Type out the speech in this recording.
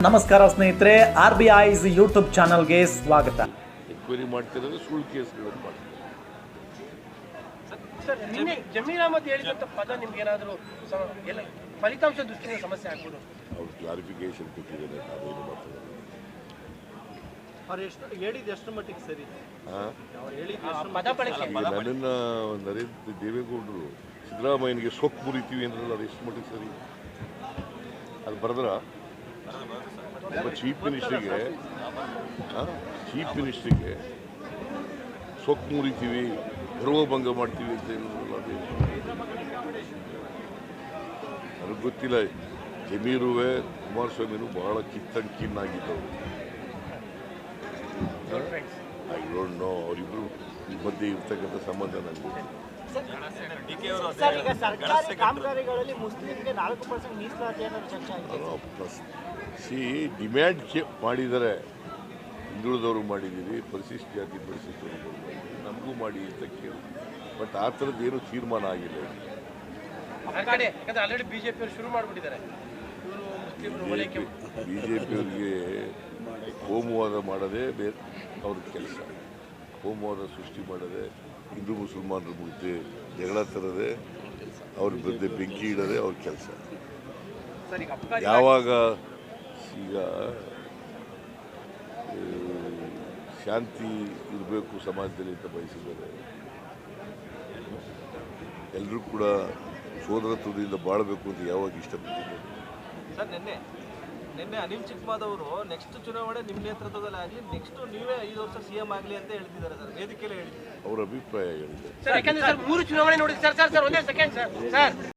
ನಮಸ್ಕಾರ ಸ್ನೇಹಿತರೆ R B ice YouTube ಚಾನಲ್ಗೆ ಸ್ವಾಗತ. ಎನ್ಕ್ವೈರಿ ಮಾಡ್ತಿರೋದು ಸುಳ್ಳು ಕೇಸ್ಗಳನ್ನು ಮಾಡ್ತಾರೆ ಸರ್ ನಿನ್ನೆ ಜಮೀರ್ ಅಹಮದ್ ಹೇಳಿದಂತ ಪದ ನಿಮ್ಗೆ ಏನಾದರೂ ಎಲ್ಲ ಫಲಿತಾಂಶ ದೃಷ್ಟಿಯಿಂದ ಸಮಸ್ಯೆ ಆಗ್ಬೋದು? ಅವ್ರು ಕ್ಲಾರಿಫಿಕೇಶನ್ ಕೊಟ್ಟಿದ್ದಾರೆ ನಾವೇನು ಮಾಡ್ತಾರೆ ಈಗ ನನ್ನನ್ನು ನರೇಂದ್ರ ದೇವೇಗೌಡರು ಸಿದ್ದರಾಮಯ್ಯನಿಗೆ ಸೊಕ್ಕು ಮುರಿತೀವಿ ಅಂದ್ರಲ್ಲ ಅದು ಎಷ್ಟು ಮಟ್ಟಿಗೆ ಸರಿ? ಅದು ಬರೆದ್ರ? ಒಬ್ಬ ಚೀಫ್ ಮಿನಿಸ್ಟ್ರಿಗೆ ಚೀಪ್ ಮಿನಿಸ್ಟ್ರಿಗೆ ಸೊಕ್ಕು ಮುರಿತೀವಿ ಗರ್ವಭಂಗ ಮಾಡ್ತೀವಿ ಅಂತ ಹೇಳಿದ್ರಲ್ಲ ಅದು ಗೊತ್ತಿಲ್ಲ, ಜಮೀರುವೆ ಕುಮಾರಸ್ವಾಮಿನೂ ಬಹಳ ಕಿತ್ತಂಡ್ ಕಿನ್ನಾಗಿದ್ದವರು ಐ ಡೋಂಟ್ ನೋ ಅವರಿಬ್ರು ಮಧ್ಯೆ ಇರ್ತಕ್ಕಂಥ ಸಂಬಂಧ ನನಗೆ ಸರ್ ಈಗ ಸರ್ಕಾರಿ ಕಾಮಗಾರಿಗಳಲ್ಲಿ ಮುಸ್ಲಿಂಗೆ ನಾಲ್ಕು ಪರ್ಸೆಂಟ್ ಮೀಸಲಾತಿ ಅನ್ನೋದು ಚರ್ಚೆ ಆಗಿದೆ. ಸಿ ಡಿಮ್ಯಾಂಡ್ ಮಾಡಿದರೆ ಮಾಡಿದ್ದಾರೆ ಹಿಂದುಳಿದವರು ಮಾಡಿದ್ದೀವಿ ಪರಿಶಿಷ್ಟ ಜಾತಿ ಪರಿಶಿಷ್ಟರು ನಮಗೂ ಮಾಡಿ ಅಂತ ಕೇಳಿ. ಬಟ್ ಆ ಥರದ್ದು ಏನೂ ತೀರ್ಮಾನ ಆಗಿಲ್ಲ. ಆಲ್ರೆಡಿ ಬಿಜೆಪಿ ಅವರು ಶುರು ಮಾಡಿಬಿಟ್ಟಿದ್ದಾರೆ. ಜೆ ಹೋಮವಾದ ಮಾಡೋದೇ ಬೇರೆ ಅವ್ರ ಕೆಲಸ. ಹೋಮವಾದ ಸೃಷ್ಟಿ ಮಾಡೋದೇ ಹಿಂದೂ ಮುಸಲ್ಮಾನರ ಮಧ್ಯೆ ಜಗಳ ತರದೆ ಅವ್ರ ಮಧ್ಯೆ ಬೆಂಕಿ ಇಡದೆ ಅವ್ರ ಕೆಲಸ. ಯಾವಾಗ ಈಗ ಶಾಂತಿ ಇರಬೇಕು ಸಮಾಜದಲ್ಲಿ ಅಂತ ಬಯಸಿದ್ದಾರೆ. ಎಲ್ಲರೂ ಕೂಡ ಸೋದರತ್ವದಿಂದ ಬಾಳಬೇಕು ಅಂತ ಯಾವಾಗ ಇಷ್ಟಪಟ್ಟಿದ್ದಾರೆ ನಿನ್ನೆ ಅನಿಲ್ ಚಿಕ್ಕಮಾದವರು ನೆಕ್ಸ್ಟ್ ಚುನಾವಣೆ ನಿಮ್ಮ ನೇತೃತ್ವದಲ್ಲಿ ಆಗಲಿ ನೆಕ್ಸ್ಟ್ ನೀವೇ ಐದು ವರ್ಷ ಸಿ ಎಂ ಆಗಲಿ ಅಂತ ಹೇಳ್ತಿದ್ದಾರೆ ಸರ್ ವೇದಿಕೆಯಲ್ಲಿ ಹೇಳಿ ಅವರ ಅಭಿಪ್ರಾಯ ಹೇಳಿದೆ ಸರ್ ಯಾಕಂದ್ರೆ ಸರ್ ಮೂರು ಚುನಾವಣೆ ನೋಡಿದ್ರೆ ಸರ್ ಸರ್ ಸರ್ ಒಂದೇ ಸೆಕೆಂಡ್ ಸರ್ ಸರ್